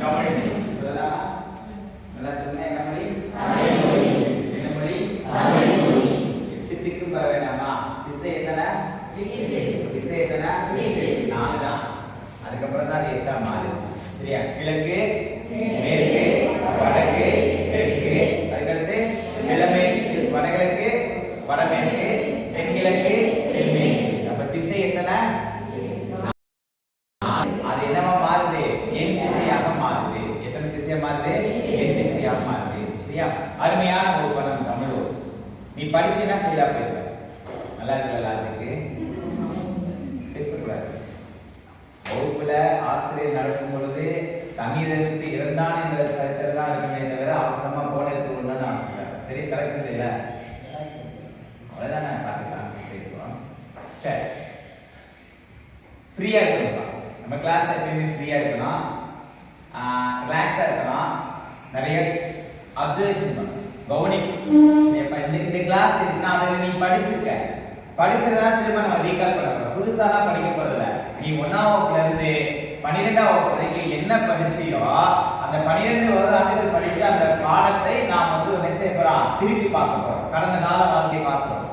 தமிழ் மொழி சொல்லலாமா நல்லா என்ன மொழி? என்ன மொழி பெற வேணாமா? திசை எத்தனை? திசை எத்தனை? நாலு தான் அதுக்கப்புறம் தான் அது எட்டா மாறுச்சு. சரியா? கிழக்கு மேற்கு வடக்கு தெற்கு. அதுக்கடுத்து கிழமேற்கு வடகிழக்கு வடமேற்கு தென்கிழக்கு என் திசையாக சரியா? அருமையான ஒரு படம் தமிழோ நீ படிச்சீன்னா ஃபீலா போயிருக்க? நல்லா இருக்கா லாஜிக்கு பேசக்கூடாது. வகுப்புல ஆசிரியர் நடக்கும் பொழுது தமிழருக்கு இறந்தான் என்ற சரித்திரம் தான் இருக்குமே தவிர அவசரமா போன எடுத்துக்கொள்ளணும்னு ஆசைப்பட்டேன் பெரிய கலெக்ஷன் இல்லை அவ்வளவுதான்? நான் பார்த்துக்கலாம். பேசுவோம். சரி. ஃப்ரீயா இருக்கணும் நம்ம கிளாஸ் எப்பயுமே ஃப்ரீயா இருக்கலாம். ரிலாக்ஸாக இருக்கலாம். நிறைய அப்சர்வேஷன் பண்ணணும் கவனிக்கும். இந்த கிளாஸ் இருக்குன்னா நீ படிச்சிருக்க. படிச்சதான் திரும்ப நம்ம ரீகால் பண்ண போறோம். புதுசாலாம் படிக்க போறதில்ல. நீ ஒன்னாம் வகுப்புல இருந்து பன்னிரெண்டாம் வகுப்பு வரைக்கும் என்ன படிச்சியோ அந்த பன்னிரெண்டு வருடாண்டுகள் படித்த அந்த பாடத்தை நாம் வந்து என்ன செய்ய போறோம் திருப்பி பார்க்க போறோம். கடந்த கால வாழ்க்கை பார்க்கிறோம்